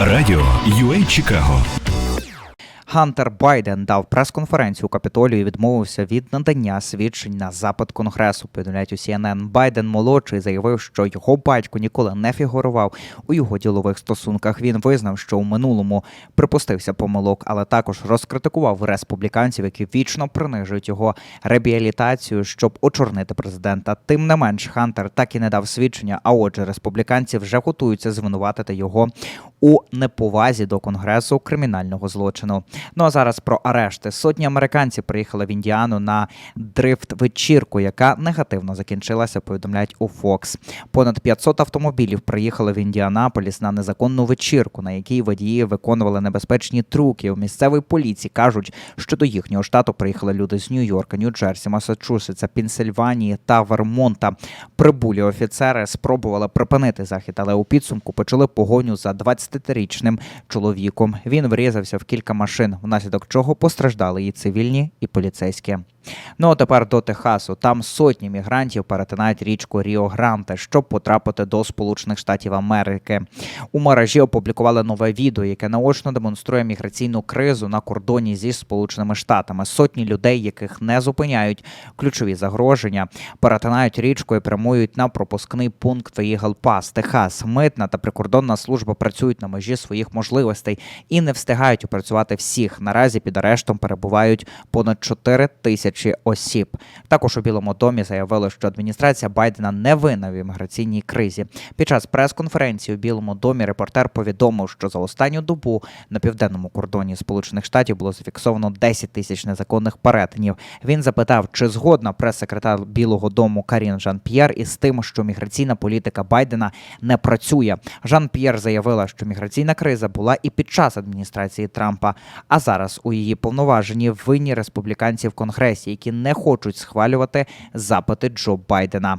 Радіо UA Чикаго. Хантер Байден дав прес-конференцію у Капітолію і відмовився від надання свідчень на запит конгресу. Повідомляють у CNN. Байден молодший заявив, що його батько ніколи не фігурував у його ділових стосунках. Він визнав, що у минулому припустився помилок, але також розкритикував республіканців, які вічно принижують його реабілітацію, щоб очорнити президента. Тим не менш, Хантер так і не дав свідчення. А отже, республіканці вже готуються звинуватити його у неповазі до конгресу кримінального злочину. Ну а зараз про арешти. Сотні американців приїхали в Індіану на дрифт-вечірку, яка негативно закінчилася. Повідомляють у Fox. Понад 500 автомобілів приїхали в Індіанаполіс на незаконну вечірку, на якій водії виконували небезпечні трюки. У місцевій поліції кажуть, що до їхнього штату приїхали люди з Нью-Йорка, Нью-Джерсі, Масачусетса, Пенсильванії та Вермонта. Прибулі офіцери спробували припинити захід, але у підсумку почали погоню за 23-річним чоловіком. Він врізався в кілька машин, внаслідок чого постраждали і цивільні, і поліцейські. Ну а тепер до Техасу. Там сотні мігрантів перетинають річку Ріо Гранте, щоб потрапити до Сполучених Штатів Америки. У мережі опублікували нове відео, яке наочно демонструє міграційну кризу на кордоні зі Сполученими Штатами. Сотні людей, яких не зупиняють ключові загроження, перетинають річку і прямують на пропускний пункт Eagle Техас, митна та прикордонна служба працюють на межі своїх можливостей і не встигають опрацювати всіх. Наразі під арештом перебувають понад 4 тисячі осіб. Також у Білому домі заявили, що адміністрація Байдена не винна в імміграційній кризі. Під час прес-конференції у Білому домі репортер повідомив, що за останню добу на південному кордоні Сполучених Штатів було зафіксовано 10 тисяч незаконних перетинів. Він запитав, чи згодна прес-секретар Білого Дому Карін Жан П'єр із тим, що міграційна політика Байдена не працює. Жан П'єр заявила, що міграційна криза була і під час адміністрації Трампа. А зараз у її повноваженні винні республіканці в конгресі, які не хочуть схвалювати запити Джо Байдена.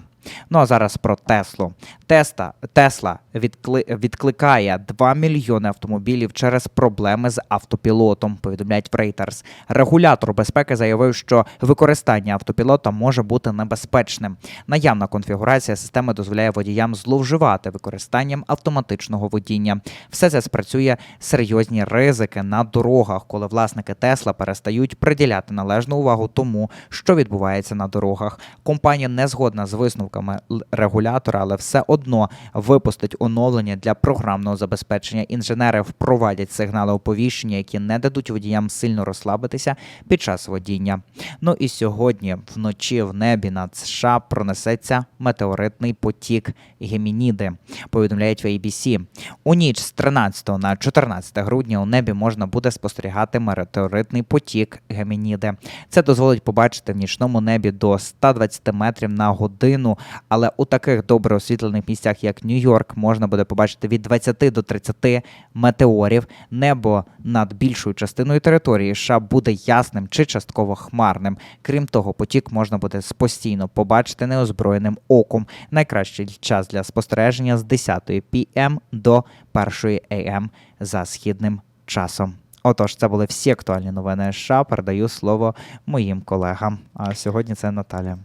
Ну а зараз про Теслу. Теста Тесла відкли, відкликає 2 мільйони автомобілів через проблеми з автопілотом. Повідомляють в Reuters. Регулятор безпеки заявив, що використання автопілота може бути небезпечним. Наявна конфігурація системи дозволяє водіям зловживати використанням автоматичного водіння. Все це спрацює серйозні ризики на дорогах, коли власники Тесла перестають приділяти належну увагу тому, що відбувається на дорогах. Компанія не згодна з висновками л- регулятора, але все одно випустить оновлення для програмного забезпечення. Інженери впровадять сигнали оповіщення, які не дадуть водіям сильно розслабитися під час водіння. Ну і сьогодні вночі в небі над США пронесеться метеоритний потік Гемініди. Повідомляють в ABC. У ніч з 13 на 14 грудня у небі можна буде спостерігати метеоритний потік Гемініди. Це дозволить побачити в нічному небі до 120 метрів на годину, але у таких добре освітлених місцях, як Нью-Йорк, можна буде побачити від 20 до 30 метеорів. Небо над більшою частиною території США буде ясним чи частково хмарним. Крім того, потік можна буде постійно побачити неозброєним оком. Найкращий час для спостереження з 10 PM до 1 AM за східним часом. Отож, це були всі актуальні новини США. Передаю слово моїм колегам. А сьогодні це Наталя.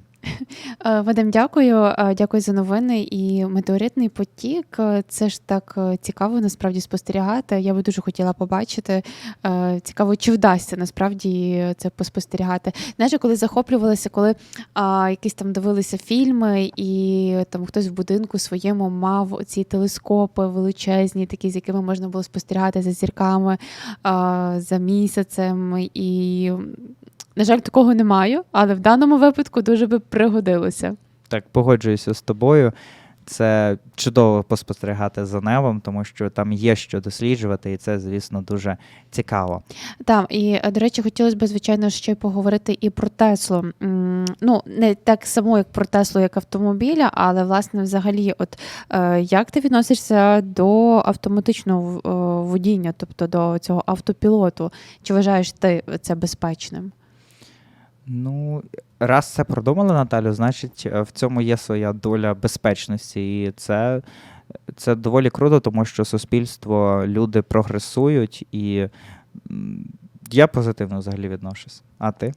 Е, Вадим, дякую. Е, Дякую за новини. І метеоритний потік це ж так е, цікаво насправді спостерігати. Я би дуже хотіла побачити. Цікаво, чи вдасться насправді це поспостерігати. Знаєш, коли захоплювалися, коли а, якісь там дивилися фільми, і там хтось в будинку своєму мав ці телескопи величезні, такі, з якими можна було спостерігати за зірками, а, за місяцем. І, на жаль, такого не маю, але в даному випадку дуже би пригодилося. Так, погоджуюся з тобою. Це чудово поспостерігати за небом, тому що там є що досліджувати, і це, звісно, дуже цікаво. Так, і до речі, хотілося б, звичайно, ще й поговорити і про Теслу. Ну, не так само, як про Теслу, як автомобіля, але власне, взагалі, от е, як ти відносишся до автоматичного е, водіння, тобто до цього автопілоту? Чи вважаєш ти це безпечним? Ну, раз це продумали, Наталю, значить, е, в цьому є своя доля безпечності. І це, це доволі круто, тому що суспільство, люди прогресують, і я позитивно взагалі відношусь. А ти?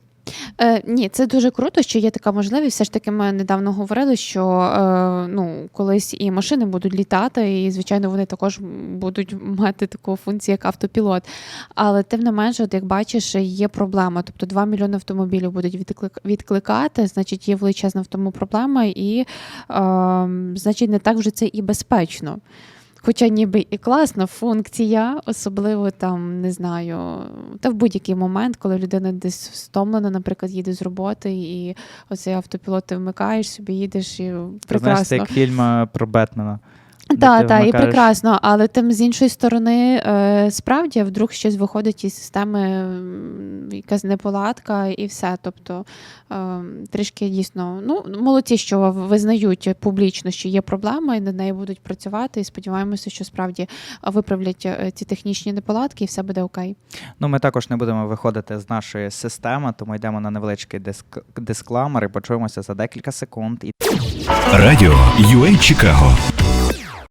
Е, ні, це дуже круто, що є така можливість. Все ж таки, ми недавно говорили, що е, ну, колись і машини будуть літати, і, звичайно, вони також будуть мати таку функцію, як автопілот. Але тим не менше, от як бачиш, є проблема. Тобто 2 мільйони автомобілів будуть відклик- відкликати, значить, є величезна в тому проблема, і е, значить, не так вже це і безпечно. Хоча ніби і класна функція, особливо там, не знаю, та в будь-який момент, коли людина десь стомлена, наприклад, їде з роботи, і оцей автопілот ти вмикаєш собі, їдеш і прекрасно. знаєш, це як фільм е, про Бетмена. Так, так, і прекрасно. Але тим з іншої сторони, е, справді, вдруг щось виходить із системи, якась неполадка, і все. Тобто е, трішки дійсно, ну молодці, що визнають публічно, що є проблема, і над нею будуть працювати. І сподіваємося, що справді виправлять е, ці технічні неполадки, і все буде окей. Ну, ми також не будемо виходити з нашої системи, тому йдемо на невеличкий диск... дискламер і почуємося за декілька секунд. Радіо UA Чикаго